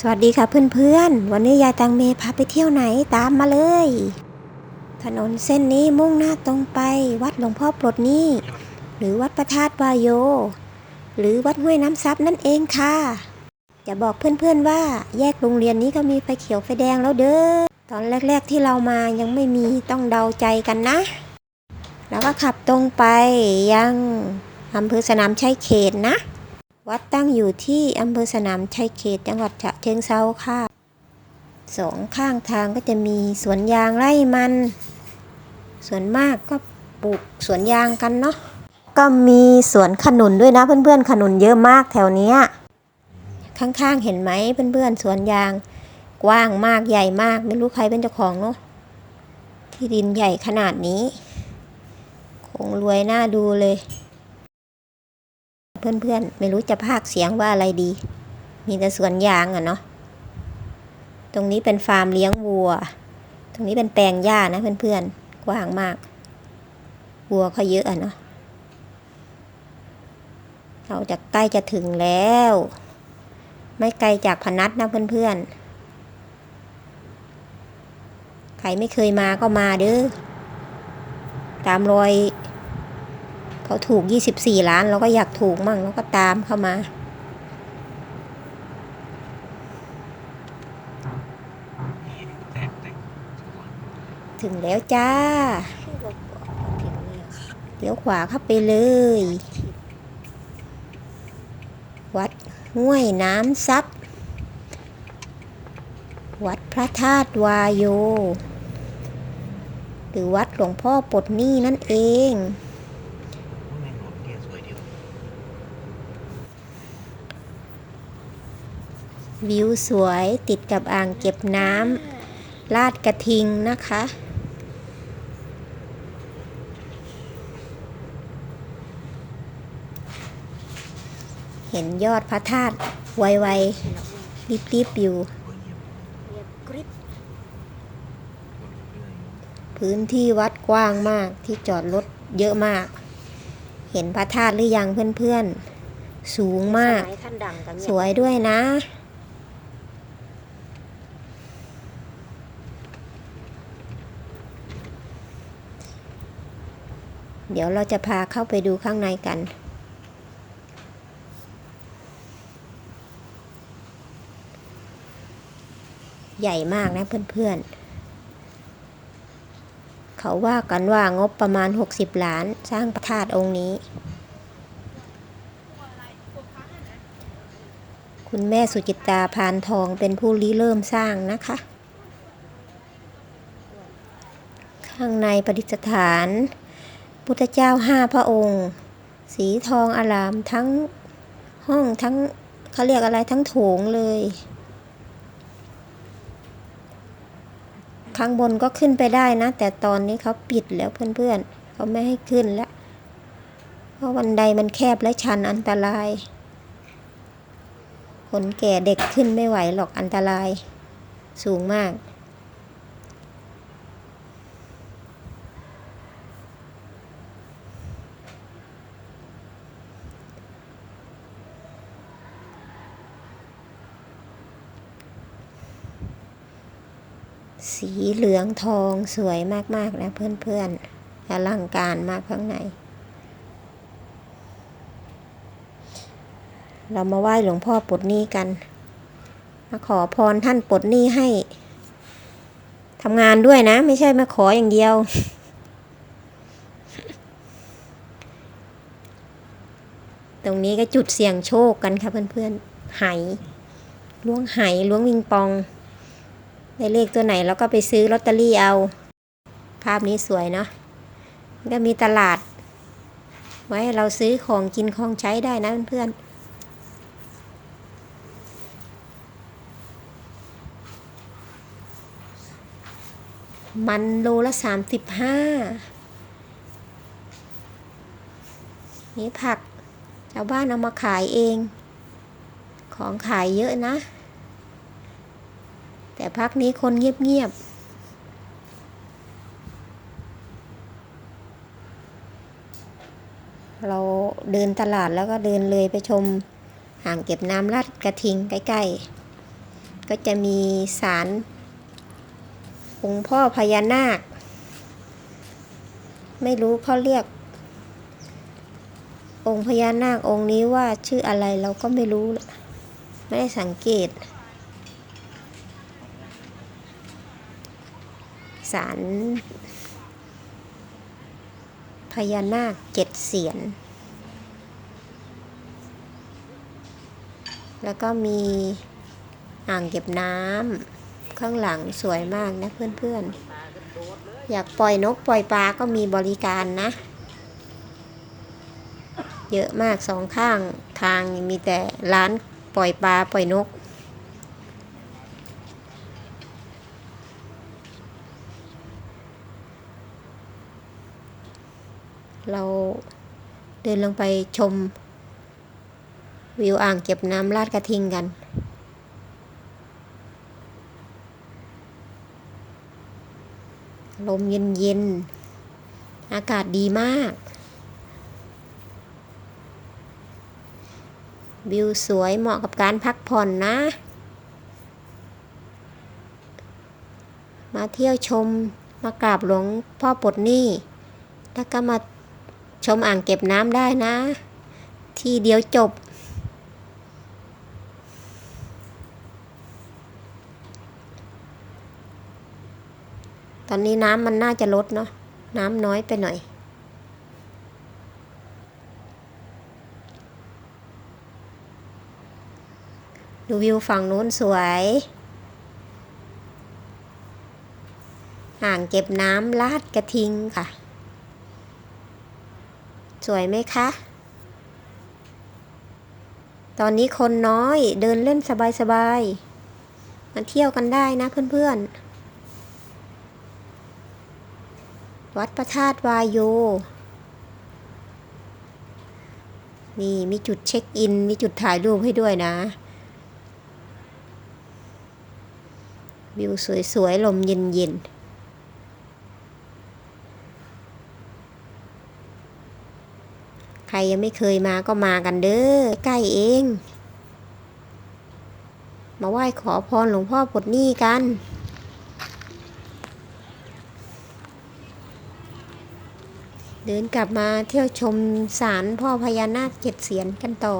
สวัสดีค่ะเพื่อนๆ วันนี้ยายตังเมพาไปเที่ยวไหนตามมาเลย ถนนเส้นนี้มุ่งหน้าตรงไปวัดหลวงพ่อปลดนี้หรือวัดพระธาตุวายโย หรือวัดห้วยน้ำซับนั่นเองค่ะ จะบอกเพื่อนๆว่าแยกโรงเรียนนี้ก็มีไฟเขียวไฟแดงแล้วเด้อ ตอนแรกๆที่เรามายังไม่มีต้องเดาใจกันนะ แล้วก็ขับตรงไปยังอำเภอสนามชัยเขตนะ วัดตั้งอยู่ที่อำเภอสนามชัยเขตจังหวัดฉะเชิงเซาค่ะสองข้างทางก็จะมีสวนยางไร่มัน ส่วนมากก็ปลูกสวนยางกันเนาะก็มีสวนขนุนด้วยนะเพื่อนๆขนุนเยอะมากแถวเนี้ยข้างๆเห็นไหมเพื่อนๆสวนยางกว้างมากใหญ่มากไม่รู้ใครเป็นเจ้าของเนาะที่ดินใหญ่ขนาดนี้ คงรวยน่าดูเลย เพื่อนๆ ไม่รู้จะพากเสียงว่าอะไรดี มีแต่สวนยางอะเนาะ ตรงนี้เป็นฟาร์มเลี้ยงวัว ตรงนี้เป็นแปลงหญ้านะเพื่อนๆ กว้างมาก วัวเขาเยอะอะเนาะ เราจะใกล้จะถึงแล้ว ไม่ไกลจากพนัสนะเพื่อนๆ ใครไม่เคยมาก็มาเด้อ ตามรอย เขาถูก 24 ล้าน เราก็อยากถูกมั่งเราก็ตามเข้ามา ถึงแล้วจ้า เดี๋ยวขวาเข้าไปเลย วัดห้วยน้ำซับ วัดพระธาตุวายโย หรือวัดหลวงพ่อปดหนี้นั่นเอง แม่งรถเนี่ยสวยดีว่ะ วิวสวยติดกับอ่างเก็บน้ำลาดกระทิงนะคะ เห็นยอดพระธาตุไวๆรีบๆอยู่สวยเยี่ยมเรื่อยพื้นที่วัดกว้างมากที่จอดรถเยอะมาก เห็นพระธาตุหรือยังเพื่อนๆ สูงมาก สวยด้วยนะ เดี๋ยวเราจะพาเข้าไปดูข้างในกัน ใหญ่มากนะเพื่อนๆ เขาว่ากันว่างบประมาณ 60 ล้านสร้างพระธาตุองค์นี้ คุณแม่สุจิตาพานทองเป็นผู้ริเริ่มสร้างนะคะ ข้างในประดิษฐาน พุทธเจ้าห้าพระองค์ สีทองอารามทั้งห้องทั้งเขาเรียกอะไรทั้งโถงเลย ข้างบนก็ขึ้นไปได้นะ แต่ตอนนี้เขาปิดแล้วเพื่อนๆเขาไม่ให้ขึ้นแล้วเพราะวันใดมันแคบและชันอันตราย คนแก่เด็กขึ้นไม่ไหวหรอกอันตราย สูงมาก สีเหลืองทองสวยมากๆนะเพื่อนๆอลังการมากข้างใน เรามาไหว้หลวงพ่อปลดหนี้กัน มาขอพรท่านปลดหนี้ให้ทำงานด้วยนะ ไม่ใช่มาขออย่างเดียว ตรงนี้ก็จุดเสี่ยงโชคกันค่ะเพื่อนๆไหล้วงไหล้วงวิงปอง ได้เลขตัวไหนเราก็ไปซื้อลอตเตอรี่เอา ภาพนี้สวยเนาะก็มีตลาด ไว้เราซื้อของกินของใช้ได้นะเพื่อนๆมันโลละสามสิบห้านี่ผักชาวบ้านเอามาขายเอง ของขายเยอะนะ แต่พักนี้คนเงียบๆ เราเดินตลาดแล้วก็เดินเลยไปชมอ่างเก็บน้ำลาดกระทิงใกล้ๆ ก็จะมีสารองค์พ่อพญานาค ไม่รู้เขาเรียก องค์พญานาคองค์นี้ว่าชื่ออะไรเราก็ไม่รู้ ไม่ได้สังเกต สารพญานาคเจ็ดเสียน แล้วก็มีอ่างเก็บน้ำข้างหลังสวยมากนะเพื่อนๆ อยากปล่อยนกปล่อยปลาก็มีบริการนะ เยอะมากสองข้างทางมีแต่ร้านปล่อยปลาปล่อยนก เราเดินลงไปชม วิวอ่างเก็บน้ำลาดกระทิงกัน ลมเย็นๆอากาศดีมาก วิวสวยเหมาะกับการพักผ่อนนะ มาเที่ยวชมมากราบหลวงพ่อปดนี้แล้วก็มา ชมอ่างเก็บน้ำได้นะ ที่เดียวจบ ตอนนี้น้ำมันน่าจะลดเนาะน้ำน้อยไปหน่อยดูวิวฝั่งนู้นสวย อ่างเก็บน้ำลาดกระทิงค่ะ สวยไหมคะ ตอนนี้คนน้อยเดินเล่นสบายๆ มาเที่ยวกันได้นะเพื่อนๆ วัดพระธาตุวายโย นี่มีจุดเช็คอิน มีจุดถ่ายรูปให้ด้วยนะ วิวสวยๆ ลมเย็นๆ ใครยังไม่เคยมาก็มากันเด้อใกล้เอง มาไหว้ขอพรหลวงพ่อปลดหนี้กันเดินกลับมาเที่ยวชมศาลพ่อพญานาคเจ็ดเสียนกันต่อ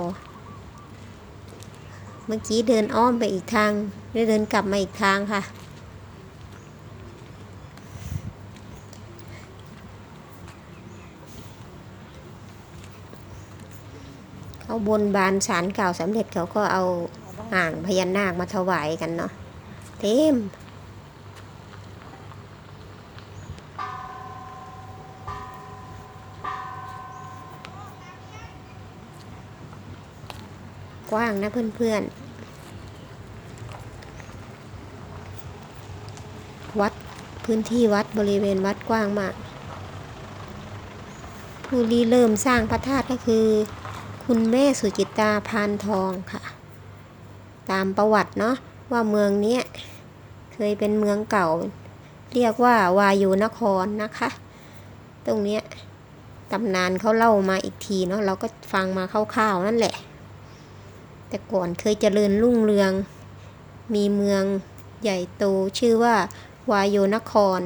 เมื่อกี้เดินอ้อมไปอีกทางได้เดินกลับมาอีกทางค่ะ เขาบนบานสารเก่าสำเร็จเขาก็เอาอ่างพญานาคมาถวายกันเนาะเต็มกว้างนะเพื่อนๆ วัดพื้นที่วัดบริเวณวัดกว้างมาก ผู้รีเริ่มสร้างพระธาตุก็คือ คุณแม่สุจิตาพานทองค่ะ ตามประวัติเนาะว่าเมืองนี้เคยเป็นเมืองเก่า เรียกว่าวายุนครนะคะ ตรงเนี้ยตำนานเขาเล่ามาอีกทีเนาะเราก็ฟังมาคร่าวๆนั่นแหละ แต่ก่อนเคยเจริญรุ่งเรือง มีเมืองใหญ่โตชื่อว่าวายโยนคร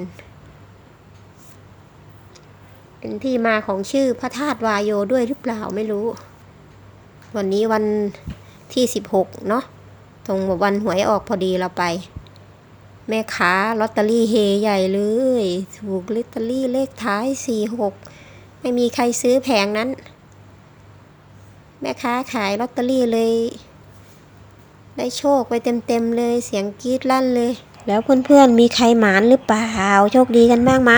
เป็นที่มาของชื่อพระธาตุวายโยด้วยหรือเปล่าไม่รู้ วันนี้วันที่สิบหกเนาะตรงวันหวยออกพอดีเราไป แม่ค้าลอตเตอรี่เฮใหญ่เลย ถูกลอตเตอรี่เลขท้ายสี่หกไม่มีใครซื้อแผงนั้น แม่ค้าขายลอตเตอรี่เลย ได้โชคไปเต็มๆเลยเสียงกรี๊ดลั่นเลย แล้วเพื่อนๆมีใครหมานหรือเปล่า โชคดีกันบ้างไหม